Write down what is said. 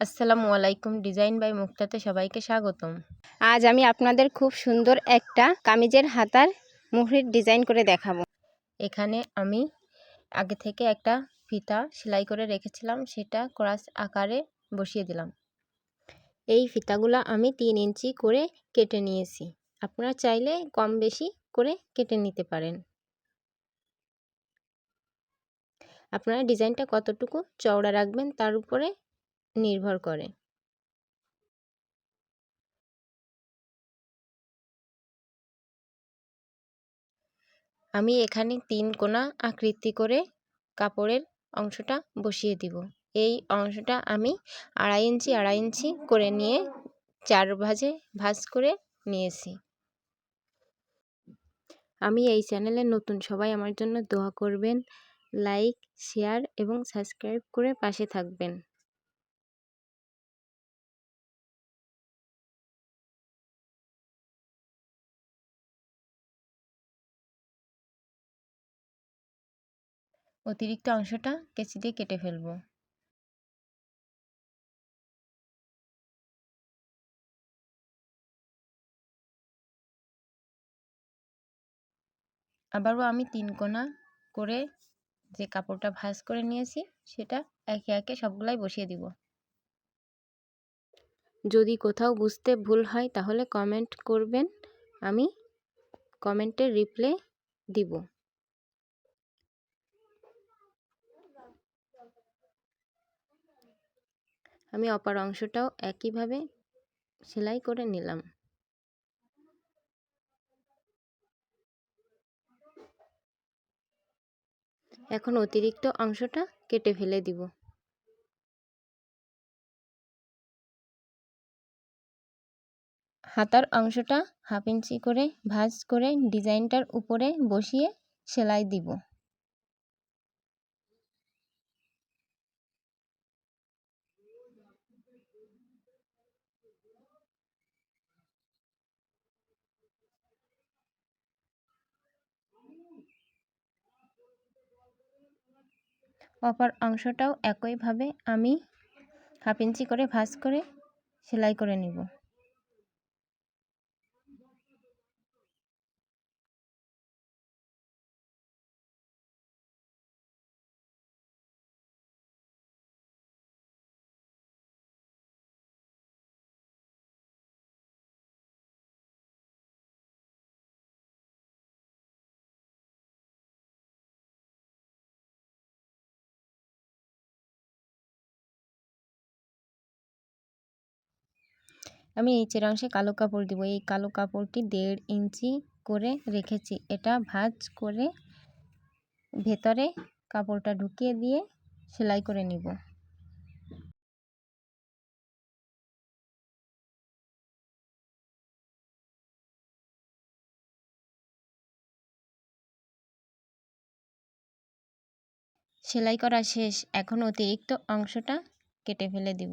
আসসালামু আলাইকুম design by মুক্তাতে সবাইকে স্বাগতম। আজ আমি আপনাদের খুব সুন্দর একটা কামিজের হাতার মুহুরির ডিজাইন করে দেখাবো। এখানে আমি আগে থেকে একটা ফিতা সেলাই করে রেখেছিলাম সেটা ক্রস আকারে বসিয়ে দিলাম। এই ফিতাগুলো আমি তিন ইঞ্চি করে কেটে নিয়েছি। আপনারা চাইলে কম বেশি করে কেটে নিতে পারেন। আপনারা ডিজাইনটা কতটুকু চওড়া রাখবেন তার উপরে নির্ভর করে। আমি এখানে তিন কোনা আকৃতি করে কাপড়ের অংশটা বসিয়ে দিব। এই অংশটা আমি আড়াই ইঞ্চি আড়াই ইঞ্চি করে নিয়ে চার ভাজে ভাজ করে নিয়েছি। আমি এই চ্যানেলে নতুন সবাই আমার জন্য দোয়া করবেন। লাইক, শেয়ার এবং সাবস্ক্রাইব করে পাশে থাকবেন। অতিরিক্ত অংশটা কেচি দিয়ে কেটে ফেলব। আবারও আমি তিন কোনা করে যে কাপড়টা ভাঁজ করে নিয়েছি, সেটা একে একে সবগুলাই বসিয়ে দিব। যদি কোথাও বুঝতে ভুল হয়, তাহলে কমেন্ট করবেন, আমি কমেন্টের রিপ্লাই দিব। আমি অপর অংশটাও একইভাবে সেলাই করে নিলাম। এখন অতিরিক্ত অংশটা কেটে ফেলে দিব। হাতার অংশটা হাফ ইঞ্চি করে ভাঁজ করে ডিজাইনটার উপরে বসিয়ে সেলাই দিব। অপর অংশটাও একইভাবে আমি হাফ ইঞ্চি করে ভাঁজ করে সেলাই করে নিব। আমি নিচের অংশে কালো কাপড় দিব। এই কালো কাপড়টি দেড় ইঞ্চি করে রেখেছি। এটা ভাঁজ করে ভেতরে কাপড়টা ঢুকিয়ে দিয়ে সেলাই করে নিব। সেলাই করা শেষ। এখন অতিরিক্ত অংশটা কেটে ফেলে দিব।